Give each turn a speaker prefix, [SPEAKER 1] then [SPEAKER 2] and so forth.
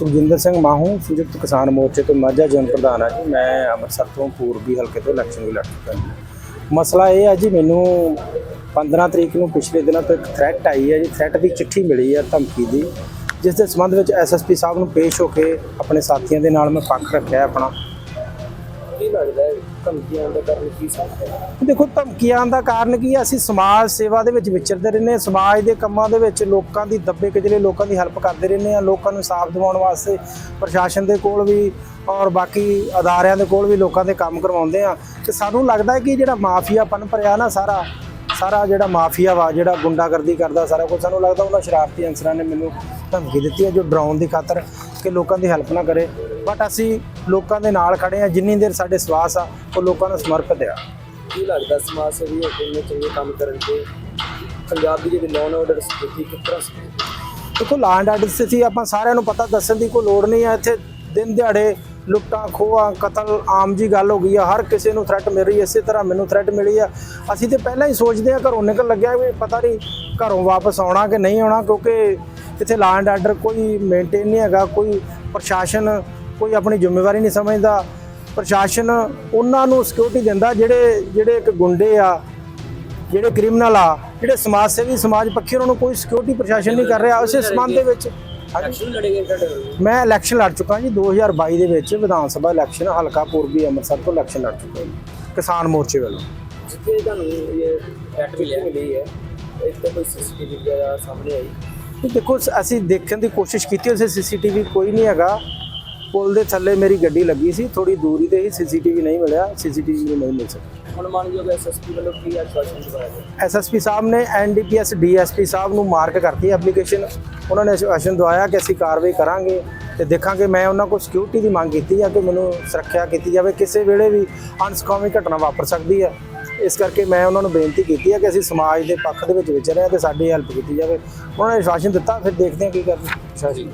[SPEAKER 1] ਸੁਖਜਿੰਦਰ ਸਿੰਘ ਮਾਹੂ, ਸੰਯੁਕਤ ਕਿਸਾਨ ਮੋਰਚੇ ਤੋਂ ਮਾਝਾ ਜਨ ਪ੍ਰਧਾਨ ਆ ਜੀ। ਮੈਂ ਅੰਮ੍ਰਿਤਸਰ ਤੋਂ ਪੂਰਬੀ ਹਲਕੇ ਤੋਂ ਇਲੈਕਸ਼ਨ ਵੀ ਲੜ ਚੁੱਕਾ ਮਸਲਾ ਇਹ ਹੈ ਜੀ, ਮੈਨੂੰ 15 ਤਰੀਕ ਨੂੰ ਪਿਛਲੇ ਦਿਨਾਂ ਤੋਂ ਇੱਕ ਥ੍ਰੈਟ ਆਈ ਹੈ ਜੀ। ਥ੍ਰੈਟ ਦੀ ਚਿੱਠੀ ਮਿਲੀ ਹੈ ਧਮਕੀ ਦੀ, ਜਿਸ ਦੇ ਸੰਬੰਧ ਵਿੱਚ ਐਸਐਸਪੀ ਸਾਹਿਬ ਨੂੰ ਪੇਸ਼ ਹੋ ਕੇ ਆਪਣੇ ਸਾਥੀਆਂ ਦੇ ਨਾਲ ਮੈਂ ਪੱਖ ਰੱਖਿਆ ਆਪਣਾ।
[SPEAKER 2] ਕੀ ਲੱਗਦਾ ਹੈ? ਧਮਕੀਆਂ ਦਾ ਕਾਰਨ ਕੀ ਸਕਦਾ
[SPEAKER 1] ਦੇਖੋ, ਧਮਕੀਆਂ ਦਾ ਕਾਰਨ ਕੀ ਹੈ? ਅਸੀਂ ਸਮਾਜ ਸੇਵਾ ਦੇ ਵਿੱਚ ਵਿਚਰਦੇ ਰਹਿੰਦੇ ਹਾਂ। ਸਮਾਜ ਦੇ ਕੰਮਾਂ ਦੇ ਵਿੱਚ ਲੋਕਾਂ ਦੀ ਦੱਬੇ ਕਿਜਲੇ, ਲੋਕਾਂ ਦੀ ਹੈਲਪ ਕਰਦੇ ਰਹਿੰਦੇ ਹਾਂ। ਲੋਕਾਂ ਨੂੰ ਸਾਫ਼ ਦਿਵਾਉਣ ਵਾਸਤੇ ਪ੍ਰਸ਼ਾਸਨ ਦੇ ਕੋਲ ਵੀ ਔਰ ਬਾਕੀ ਅਦਾਰਿਆਂ ਦੇ ਕੋਲ ਵੀ ਲੋਕਾਂ ਦੇ ਕੰਮ ਕਰਵਾਉਂਦੇ ਆ ਤੇ ਸਾਨੂੰ ਲੱਗਦਾ ਹੈ ਕਿ ਜਿਹੜਾ ਮਾਫੀਆ ਪਨ ਭਰਿਆ ਨਾ ਸਾਰਾ ਸਾਰਾ ਜਿਹੜਾ ਮਾਫੀਆ ਵਾ, ਜਿਹੜਾ ਗੁੰਡਾਗਰਦੀ ਕਰਦਾ ਸਾਰਾ ਕੁਝ ਸਾਨੂੰ ਲੱਗਦਾ ਉਹਨਾਂ ਸ਼ਰਾਰਤੀ ਅਨਸਰਾਂ ਨੇ ਮੈਨੂੰ ਧਮਕੀ ਦਿੱਤੀ ਹੈ ਜੋ ਡਰਾਉਣ ਦੀ ਖਾਤਰ ਕਿ ਲੋਕਾਂ ਦੀ ਹੈਲਪ ਨਾ ਕਰੇ। ਬਟ ਅਸੀਂ ਲੋਕਾਂ ਦੇ ਨਾਲ ਖੜੇ ਆ ਜਿੰਨੀ ਦੇਰ ਸਾਡੇ ਸਵਾਸ ਆ ਉਹ ਲੋਕਾਂ ਨੂੰ ਸਮਰਪਿਤ ਆ।
[SPEAKER 2] ਕੀ ਲੱਗਦਾ ਸਮਾਜ ਸੇਵੀ ਇੰਨੇ ਚੰਗੇ ਕੰਮ ਕਰਨ ਤੇ ਪੰਜਾਬ ਦੀ ਜਿਹੜੀ ਲਾਅ ਆਰਡਰ ਸਥਿਤੀ ਕਿਸ ਤਰ੍ਹਾਂ ਸੀ?
[SPEAKER 1] ਦੇਖੋ ਲਾਂਡ ਆਰਡਰ ਸਥਿਤੀ ਆਪਾਂ ਸਾਰਿਆਂ ਨੂੰ ਪਤਾ ਦੱਸਣ ਦੀ ਕੋਈ ਲੋੜ ਨਹੀਂ ਹੈ ਇੱਥੇ ਦਿਨ ਦਿਹਾੜੇ ਲੁੱਟਾਂ ਖੋਹਾਂ ਕਤਲ ਆਮ ਜੀ ਗੱਲ ਹੋ ਗਈ ਆ। ਹਰ ਕਿਸੇ ਨੂੰ ਥ੍ਰੈਟ ਮਿਲ ਰਹੀ ਇਸੇ ਤਰ੍ਹਾਂ ਮੈਨੂੰ ਥ੍ਰੈਟ ਮਿਲੀ ਆ। ਅਸੀਂ ਤੇ ਪਹਿਲਾਂ ਹੀ ਸੋਚਦੇ ਆ ਘਰੋਂ ਨਿਕਲ ਲੱਗਿਆ ਵੀ ਪਤਾ ਨਹੀਂ ਘਰੋਂ ਵਾਪਸ ਆਉਣਾ ਕਿ ਨਹੀਂ ਆਉਣਾ ਕਿਉਂਕਿ ਇੱਥੇ ਲਾਂਡ ਆਰਡਰ ਕੋਈ ਮੇਨਟੇਨ ਨਹੀਂ ਹੈਗਾ ਕੋਈ ਪ੍ਰਸ਼ਾਸਨ ਕੋਈ ਆਪਣੀ ਜ਼ਿੰਮੇਵਾਰੀ ਨਹੀਂ ਸਮਝਦਾ। ਪ੍ਰਸ਼ਾਸਨ ਉਹਨਾਂ ਨੂੰ ਸਿਕਿਉਰਿਟੀ ਦਿੰਦਾ ਜਿਹੜੇ ਜਿਹੜੇ ਇੱਕ ਗੁੰਡੇ ਆ ਜਿਹੜੇ ਕ੍ਰਿਮੀਨਲ ਆ ਜਿਹੜੇ ਸਮਾਜ ਸੇਵੀ ਸਮਾਜ ਪੱਖੀ ਉਹਨਾਂ ਨੂੰ ਕੋਈ ਸਿਕਿਉਰਿਟੀ ਪ੍ਰਸ਼ਾਸਨ ਨਹੀਂ ਕਰ ਰਿਹਾ। ਉਸੇ ਸੰਬੰਧ ਦੇ ਵਿੱਚ? ਮੈਂ ਇਲੈਕਸ਼ਨ ਲੜ ਚੁੱਕਾ ਜੀ 2022 ਦੇ ਵਿੱਚ ਵਿਧਾਨ ਸਭਾ ਇਲੈਕਸ਼ਨ ਹਲਕਾ ਪੂਰਬੀ ਅੰਮ੍ਰਿਤਸਰ ਤੋਂ ਇਲੈਕਸ਼ਨ ਲੜ ਚੁੱਕਾ ਜੀ ਕਿਸਾਨ ਮੋਰਚੇ ਵੱਲੋਂ।
[SPEAKER 2] ਜਿੱਥੇ ਤੁਹਾਨੂੰ ਇਹ ਥ੍ਰੈਟ ਮਿਲੀ ਮਿਲੀ ਹੈ ਇੱਥੇ ਕੋਈ ਸੀਸੀਟੀਵੀ ਵਗੈਰਾ ਸਾਹਮਣੇ ਆਈ?
[SPEAKER 1] ਦੇਖੋ ਅਸੀਂ ਦੇਖਣ ਦੀ ਕੋਸ਼ਿਸ਼ ਕੀਤੀ ਉਸੇ ਸੀਸੀਟੀਵੀ ਕੋਈ ਨਹੀਂ ਹੈਗਾ। ਪੁਲ ਦੇ ਥੱਲੇ ਮੇਰੀ ਗੱਡੀ ਲੱਗੀ ਸੀ ਥੋੜੀ ਦੂਰੀ ਤੇ ਹੀ ਸੀਸੀਟੀਵੀ ਨਹੀਂ ਮਿਲਿਆ ਸੀਸੀਟੀਵੀ ਨਹੀਂ ਮਿਲ ਸਕੀ
[SPEAKER 2] ਹੁਣ ਮੰਨਯੋਗ ਐਸਐਸਪੀ ਵੱਲੋਂ ਕੀ ਆਸ਼ਵਾਸਨ ਦਿਵਾਇਆ ਗਿਆ?
[SPEAKER 1] ਐਸਐਸਪੀ ਸਾਹਿਬ ਨੇ ਐਨਡੀਪੀਐਸ ਡੀਐਸਪੀ ਸਾਹਿਬ ਨੂੰ ਮਾਰਕ ਕਰਤੀ ਐਪਲੀਕੇਸ਼ਨ। ਉਹਨਾਂ ਨੇ ਆਸ਼ਵਾਸਨ ਦਵਾਇਆ ਕਿ ਅਸੀਂ ਕਾਰਵਾਈ ਕਰਾਂਗੇ ਤੇ ਦੇਖਾਂਗੇ ਮੈਂ ਉਹਨਾਂ ਕੋਲ ਸਿਕਿਉਰਿਟੀ ਦੀ ਮੰਗ ਕੀਤੀ ਆ ਕਿ ਮੈਨੂੰ ਸੁਰੱਖਿਆ ਕੀਤੀ ਜਾਵੇ ਕਿਸੇ ਵੇਲੇ ਵੀ ਅਨਸਕਾਮੀ ਘਟਨਾ ਵਾਪਰ ਸਕਦੀ ਹੈ ਇਸ ਕਰਕੇ ਮੈਂ ਉਹਨਾਂ ਨੂੰ ਬੇਨਤੀ ਕੀਤੀ ਹੈ ਕਿ ਅਸੀਂ ਸਮਾਜ ਦੇ ਪੱਖ ਦੇ ਵਿੱਚ ਵਿਚਰ ਰਹੇ ਹਾਂ ਤੇ ਸਾਡੀ ਹੈਲਪ ਕੀਤੀ ਜਾਵੇ। ਉਹਨਾਂ ਨੇ ਆਸ਼ਵਾਸਨ ਦਿੱਤਾ, ਫਿਰ ਦੇਖਦੇ ਹਾਂ ਕੀ ਕਰਦੇ। ਪ੍ਰਸ਼ਾਸਨ